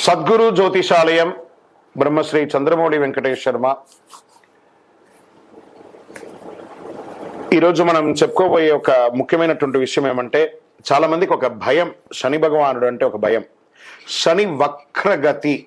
సద్గురు జ్యోతిషాలయం బ్రహ్మశ్రీ చంద్రమౌళి వెంకటేష్ శర్మ. ఈరోజు మనం చెప్పుకోబోయే ఒక ముఖ్యమైనటువంటి విషయం ఏమంటే చాలా మందికి ఒక భయం శని భగవానుడు అంటే ఒక భయం. శని వక్రగతి.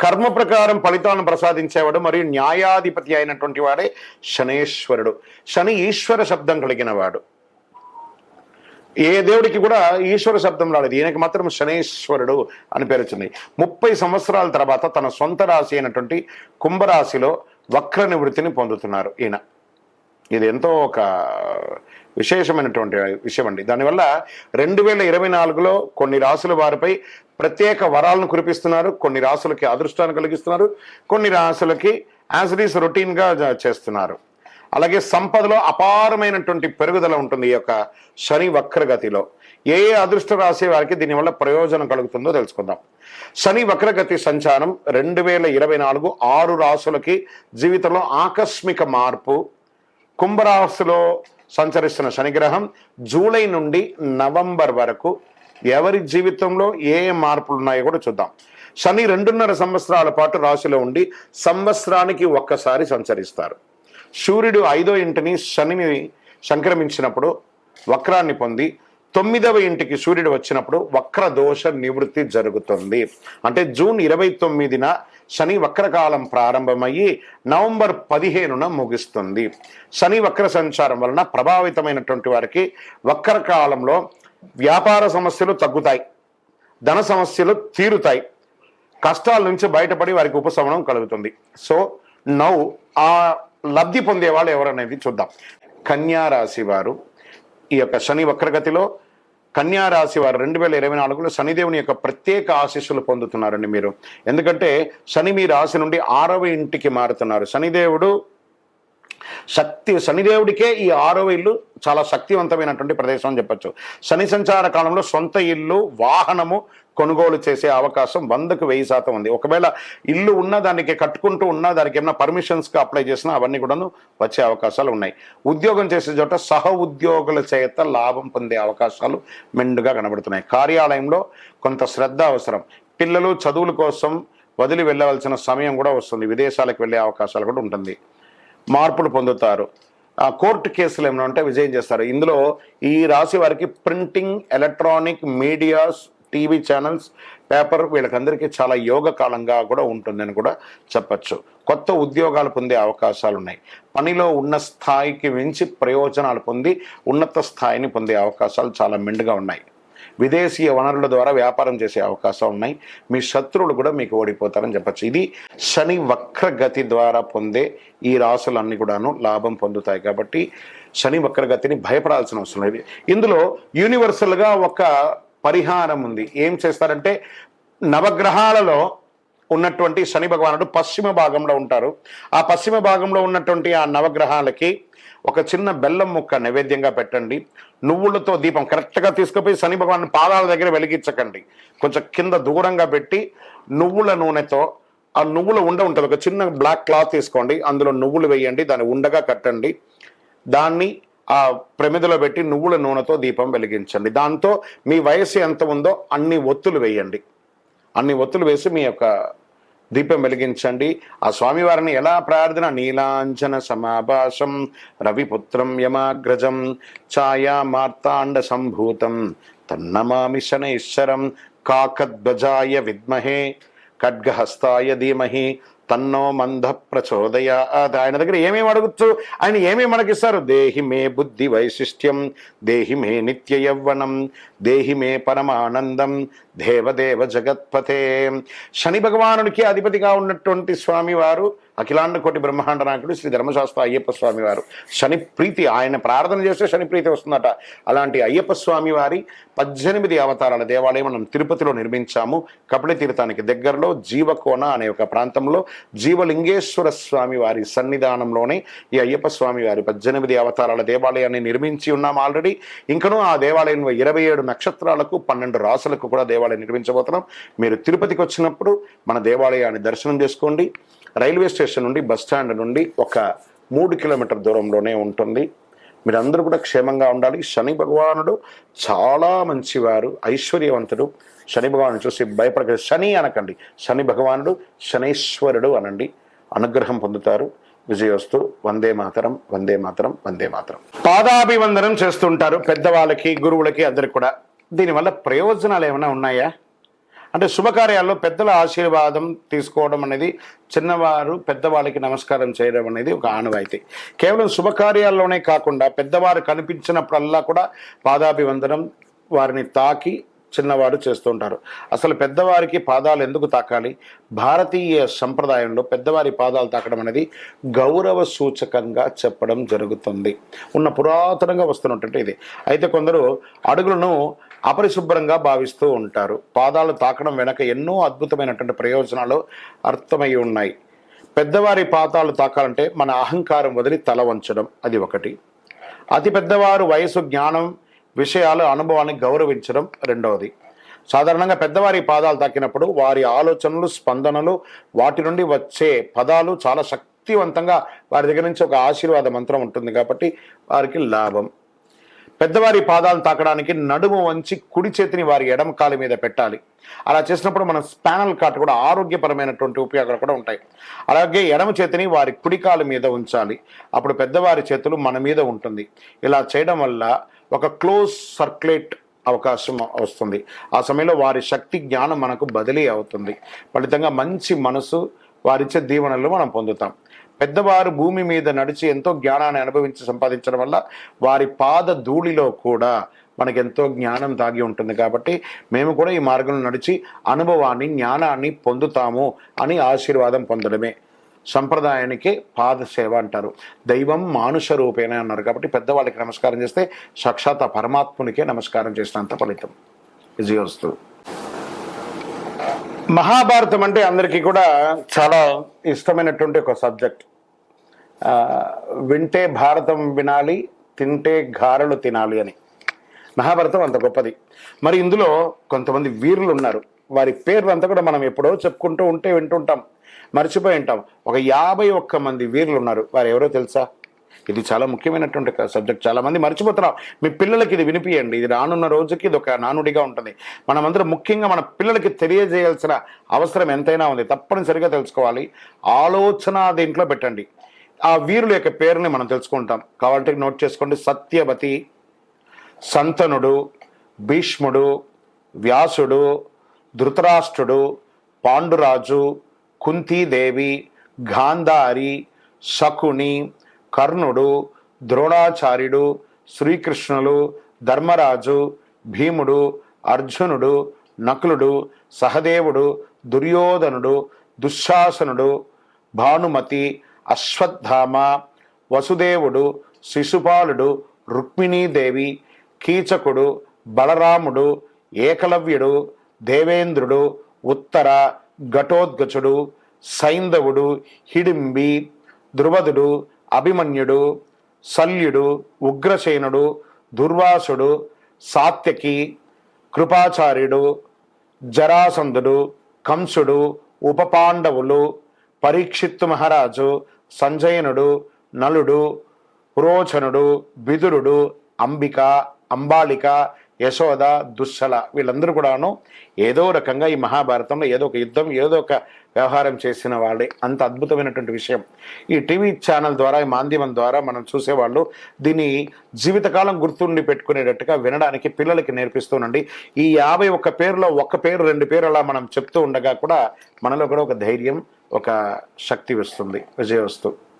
కర్మ ప్రకారం ఫలితాలను ప్రసాదించేవాడు మరియు న్యాయాధిపతి అయినటువంటి వాడే శనేశ్వరుడు. శని ఈశ్వర శబ్దం కలిగిన వాడు ఏ దేవుడికి కూడా ఈశ్వర శబ్దం రాలేదు. ఈయనకి మాత్రం శనేశ్వరుడు అని పేరు వచ్చింది. ముప్పై సంవత్సరాల తర్వాత తన సొంత రాశి అయినటువంటి కుంభరాశిలో వక్ర నివృత్తిని పొందుతున్నారు ఈయన. ఇది ఎంతో ఒక విశేషమైనటువంటి విషయం అండి. దానివల్ల రెండు వేల ఇరవై నాలుగులో కొన్ని రాసుల వారిపై ప్రత్యేక వరాలను కురిపిస్తున్నారు. కొన్ని రాసులకి అదృష్టాన్ని కలిగిస్తున్నారు. కొన్ని రాసులకి యాజ్ ఇట్ ఈస్ రొటీన్గా చేస్తున్నారు. అలాగే సంపదలో అపారమైనటువంటి పెరుగుదల ఉంటుంది ఈ యొక్క శని వక్రగతిలో. ఏ ఏ అదృష్ట వారికి దీనివల్ల ప్రయోజనం కలుగుతుందో తెలుసుకుందాం. శని వక్రగతి సంచారం రెండు వేల ఇరవై నాలుగు ఆరు రాసులకి జీవితంలో ఆకస్మిక మార్పు. కుంభరాశిలో సంచరిస్తున్న శనిగ్రహం జూలై నుండి నవంబర్ వరకు ఎవరి జీవితంలో ఏ మార్పులు ఉన్నాయో కూడా చూద్దాం. శని రెండున్నర సంవత్సరాల పాటు రాశిలో ఉండి సంవత్సరానికి ఒక్కసారి సంచరిస్తారు. సూర్యుడు ఐదో ఇంటిని శనిని సంక్రమించినప్పుడు వక్రాన్ని పొంది తొమ్మిదవ ఇంటికి సూర్యుడు వచ్చినప్పుడు వక్ర దోష నివృత్తి జరుగుతుంది. అంటే జూన్ ఇరవై తొమ్మిదిన శని వక్రకాలం ప్రారంభమయ్యి నవంబర్ పదిహేనున ముగుస్తుంది. శని వక్ర సంచారం వలన ప్రభావితమైనటువంటి వారికి వక్రకాలంలో వ్యాపార సమస్యలు తగ్గుతాయి. ధన సమస్యలు తీరుతాయి. కష్టాల నుంచి బయటపడి వారికి ఉపశమనం కలుగుతుంది. సో నౌ ఆ లబ్ధి పొందే వాళ్ళు ఎవరనేది చూద్దాం. కన్యా రాశి వారు ఈ యొక్క శని వక్రగతిలో కన్యా రాశి వారు రెండు వేల ఇరవై నాలుగులో శనిదేవుని యొక్క ప్రత్యేక ఆశీస్సులు పొందుతున్నారండి మీరు. ఎందుకంటే శని మీ రాశి నుండి ఆరవ ఇంటికి మారుతున్నారు. శనిదేవుడు శక్తి శనిదేవుడికే ఈ ఆరవ ఇల్లు చాలా శక్తివంతమైనటువంటి ప్రదేశం అని చెప్పచ్చు. శని సంచార కాలంలో సొంత ఇల్లు వాహనము కొనుగోలు చేసే అవకాశం వందకు వెయ్యి శాతం ఉంది. ఒకవేళ ఇల్లు ఉన్న దానికి కట్టుకుంటూ ఉన్న దానికి ఏమైనా పర్మిషన్స్కి అప్లై చేసినా అవన్నీ కూడాను వచ్చే అవకాశాలు ఉన్నాయి. ఉద్యోగం చేసే చోట సహ ఉద్యోగుల చేత లాభం పొందే అవకాశాలు మెండుగా కనబడుతున్నాయి. కార్యాలయంలో కొంత శ్రద్ధ అవసరం. పిల్లలు చదువుల కోసం వదిలి వెళ్ళవలసిన సమయం కూడా వస్తుంది. విదేశాలకు వెళ్ళే అవకాశాలు కూడా ఉంటుంది. మార్పులు పొందుతారు. కోర్టు కేసులు ఏమైనా ఉంటే విజయం చేస్తారు. ఇందులో ఈ రాశి వారికి printing electronic medias TV channels paper వీళ్ళకందరికీ చాలా యోగ కాలంగా కూడా ఉంటుందని కూడా చెప్పచ్చు. కొత్త ఉద్యోగాలు పొందే అవకాశాలు ఉన్నాయి. పనిలో ఉన్న స్థాయికి మించి ప్రయోజనాలు పొంది ఉన్నత స్థాయిని పొందే అవకాశాలు చాలా మెండుగా ఉన్నాయి. విదేశీయ వనరుల ద్వారా వ్యాపారం చేసే అవకాశం ఉన్నాయి. మీ శత్రువులు కూడా మీకు ఓడిపోతారని చెప్పచ్చు. ఇది శని వక్రగతి ద్వారా పొందే ఈ రాసులన్నీ కూడాను లాభం పొందుతాయి కాబట్టి శని వక్రగతిని భయపడాల్సిన అవసరం లేదు. ఇందులో యూనివర్సల్గా ఒక పరిహారం ఉంది. ఏం చేస్తారంటే నవగ్రహాలలో ఉన్నటువంటి శని భగవానుడు పశ్చిమ భాగంలో ఉంటారు. ఆ పశ్చిమ భాగంలో ఉన్నటువంటి ఆ నవగ్రహాలకి ఒక చిన్న బెల్లం ముక్క నైవేద్యంగా పెట్టండి. నువ్వులతో దీపం కరెక్ట్గా తీసుకుపోయి శని భగవాన్ పాదాల దగ్గర వెలిగించకండి. కొంచెం కింద దూరంగా పెట్టి నువ్వుల నూనెతో ఆ నువ్వుల ఉండ ఉంటుంది ఒక చిన్న బ్లాక్ క్లాత్ తీసుకోండి. అందులో నువ్వులు వేయండి దాన్ని ఉండగా కట్టండి. దాన్ని ఆ ప్రమిదలో పెట్టి నువ్వుల నూనెతో దీపం వెలిగించండి. దాంతో మీ వయసు ఎంత ఉందో అన్ని ఒత్తులు వేయండి. అన్ని ఒత్తులు వేసి మీ యొక్క దీపం వెలిగించండి. ఆ స్వామివారిని ఎలా ప్రార్థన? నీలాంజన సమాభాసం రవిపుత్రం యమాగ్రజం ఛాయా మార్తాండ సంభూతం తన్నమామి శనైశ్వరం కాకద్వజాయ విద్మహే ఖడ్గహస్తాయ ధీమహి తన్నో మంద ప్రచోదయ ఆయన దగ్గర ఏమేమి అడగచ్చు ఆయన ఏమేమి మనకిస్తారు? దేహి మే బుద్ధి వైశిష్ట్యం దేహి మే నిత్య యవ్వనం దేహి మే పరమానందం దేవదేవ జగత్పతే. శని భగవానుడికి అధిపతిగా ఉన్నటువంటి స్వామివారు అఖిలాండ కోటి బ్రహ్మాండ నాయకుడు శ్రీ ధర్మశాస్త్ర అయ్యప్ప స్వామి వారు శని ప్రీతి ఆయన ప్రార్థన చేస్తే శని ప్రీతి వస్తుందట. అలాంటి అయ్యప్ప స్వామి వారి పద్దెనిమిది అవతారాల దేవాలయం మనం తిరుపతిలో నిర్మించాము. కపిల తీర్థానికి దగ్గరలో జీవకోన అనే ఒక ప్రాంతంలో జీవలింగేశ్వర స్వామి వారి సన్నిధానంలోనే ఈ అయ్యప్ప స్వామి వారి పద్దెనిమిది అవతారాల దేవాలయాన్ని నిర్మించి ఉన్నాం ఆల్రెడీ. ఇంకనూ ఆ దేవాలయంలో ఇరవై ఏడు నక్షత్రాలకు పన్నెండు రాసులకు కూడా దేవాలయం నిర్మించబోతున్నాం. మీరు తిరుపతికి వచ్చినప్పుడు మన దేవాలయాన్ని దర్శనం చేసుకోండి. రైల్వే స్టేషన్ నుండి బస్ స్టాండ్ నుండి ఒక మూడు కిలోమీటర్ దూరంలోనే ఉంటుంది. మీరందరూ కూడా క్షేమంగా ఉండాలి. శని భగవానుడు చాలా మంచివారు ఐశ్వర్యవంతుడు. శని భగవాను చూసి భయపడక శని అనకండి. శని భగవానుడు శనీశ్వరుడు అనండి. అనుగ్రహం పొందుతారు. విజయోస్తు వందే మాతరం వందే మాతరం వందే మాతరం. పాదాభివందనం చేస్తుంటారు పెద్దవాళ్ళకి గురువులకి అందరికి కూడా. దీనివల్ల ప్రయోజనాలు ఏమైనా ఉన్నాయా? అంటే శుభకార్యాల్లో పెద్దల ఆశీర్వాదం తీసుకోవడం అనేది చిన్నవారు పెద్దవాళ్ళకి నమస్కారం చేయడం అనేది ఒక ఆనవాయితీ. కేవలం శుభకార్యాల్లోనే కాకుండా పెద్దవారు కనిపించినప్పుడల్లా కూడా పాదాభివందనం వారిని తాకి చిన్నవాడు చేస్తుంటారు. అసలు పెద్దవారికి పాదాలు ఎందుకు తాకాలి? భారతీయ సంప్రదాయంలో పెద్దవారి పాదాలు తాకడం అనేది గౌరవ సూచకంగా చెప్పడం జరుగుతుంది. ఉన్న పురాతనంగా వస్తున్నటువంటి ఇది. అయితే కొందరు అడుగులను అపరిశుభ్రంగా భావిస్తూ ఉంటారు. పాదాలు తాకడం వెనక ఎన్నో అద్భుతమైనటువంటి ప్రయోజనాలు అర్థమై ఉన్నాయి. పెద్దవారి పాదాలు తాకాలంటే మన అహంకారం వదిలి తల వంచడం అది ఒకటి. అతి పెద్దవారు వయసు జ్ఞానం విషయాలు అనుభవాన్ని గౌరవించడం రెండవది. సాధారణంగా పెద్దవారి పాదాలు తాకినప్పుడు వారి ఆలోచనలు స్పందనలు వాటి నుండి వచ్చే పదాలు చాలా శక్తివంతంగా వారి దగ్గర నుంచి ఒక ఆశీర్వాద మంత్రం ఉంటుంది కాబట్టి వారికి లాభం. పెద్దవారి పాదాలు తాకడానికి నడుము వంచి కుడి చేతిని వారి ఎడమ కాలు మీద పెట్టాలి. అలా చేసినప్పుడు మన స్పానల్ కార్ట్ కూడా ఆరోగ్యపరమైనటువంటి ఉపయోగాలు కూడా ఉంటాయి. అలాగే ఎడమ చేతిని వారి కుడి కాలు మీద ఉంచాలి. అప్పుడు పెద్దవారి చేతులు మన మీద ఉంటుంది. ఇలా చేయడం వల్ల ఒక క్లోజ్ సర్క్యులేట్ అవకాశం వస్తుంది. ఆ సమయంలో వారి శక్తి జ్ఞానం మనకు బదిలీ అవుతుంది. ఫలితంగా మంచి మనసు వారిచ్చే దీవెనలు మనం పొందుతాం. పెద్దవారు భూమి మీద నడిచి ఎంతో జ్ఞానాన్ని అనుభవించి సంపాదించడం వల్ల వారి పాద ధూళిలో కూడా మనకెంతో ఎంతో జ్ఞానం దాగి ఉంటుంది కాబట్టి మేము కూడా ఈ మార్గంలో నడిచి అనుభవాన్ని జ్ఞానాన్ని పొందుతాము అని ఆశీర్వాదం పొందడమే. సంప్రదాయానికి పాదసేవ అంటారు. దైవం మానుష రూపేణ అన్నారు కాబట్టి పెద్దవాళ్ళకి నమస్కారం చేస్తే సాక్షాత్ పరమాత్మునికే నమస్కారం చేసినంత ఫలితం. విజయోస్తు మహాభారతం అంటే అందరికీ కూడా చాలా ఇష్టమైనటువంటి ఒక సబ్జెక్ట్. వింటే భారతం వినాలి తింటే గారెలు తినాలి అని. మహాభారతం అంత గొప్పది. మరి ఇందులో కొంతమంది వీరులు ఉన్నారు వారి పేర్లు అంతా కూడా మనం ఎప్పుడో చెప్పుకుంటూ ఉంటే వింటుంటాం. మర్చిపోయి ఉంటాం. ఒక యాభై ఒక్క మంది వీరులు ఉన్నారు వారు ఎవరో తెలుసా? ఇది చాలా ముఖ్యమైనటువంటి సబ్జెక్ట్. చాలా మంది మర్చిపోతున్నాం మీ పిల్లలకి ఇది వినిపియండి. ఇది రానున్న రోజుకి ఇది ఒక నానుడిగా ఉంటుంది. మనమందరం ముఖ్యంగా మన పిల్లలకి తెలియజేయాల్సిన అవసరం ఎంతైనా ఉంది. తప్పనిసరిగా తెలుసుకోవాలి. ఆలోచన దీంట్లో పెట్టండి. ఆ వీరుల యొక్క పేరుని మనం తెలుసుకుంటాం. కాబట్టి నోట్ చేసుకోండి. సత్యవతి సంతనుడు భీష్ముడు వ్యాసుడు ధృతరాష్ట్రుడు పాండురాజు కుంతీదేవి గాంధారి శకుని కర్ణుడు ద్రోణాచార్యుడు శ్రీకృష్ణులు ధర్మరాజు భీముడు అర్జునుడు నకులుడు సహదేవుడు దుర్యోధనుడు దుశ్శాసనుడు భానుమతి అశ్వత్థామ వసుదేవుడు శిశుపాలుడు రుక్మిణీదేవి కీచకుడు బలరాముడు ఏకలవ్యుడు దేవేంద్రుడు ఉత్తర ఘటోద్గచుడు సైంధవుడు హిడింబి ధ్రువదుడు అభిమన్యుడు శల్యుడు ఉగ్రసేనుడు దుర్వాసుడు సాత్యకి కృపాచార్యుడు జరాసంధుడు కంసుడు ఉపపాండవులు పరీక్షిత్తు మహారాజు సంజయనుడు నలుడు పురోచనుడు బిదురుడు అంబిక అంబాలిక యశోద దుశ్శల వీళ్ళందరూ కూడాను ఏదో రకంగా ఈ మహాభారతంలో ఏదో ఒక యుద్ధం ఏదో ఒక వ్యవహారం చేసిన వాళ్ళే. అంత అద్భుతమైనటువంటి విషయం. ఈ టీవీ ఛానల్ ద్వారా ఈ మాధ్యమం ద్వారా మనం చూసేవాళ్ళు దీన్ని జీవితకాలం గుర్తుండి పెట్టుకునేటట్టుగా వినడానికి పిల్లలకి నేర్పిస్తూనండి. ఈ యాభై ఒక్క పేరులో ఒక్క పేరు రెండు పేరు అలా మనం చెప్తూ ఉండగా కూడా మనలో కూడా ఒక ధైర్యం ఒక శక్తి వస్తుంది. విజయ వస్తు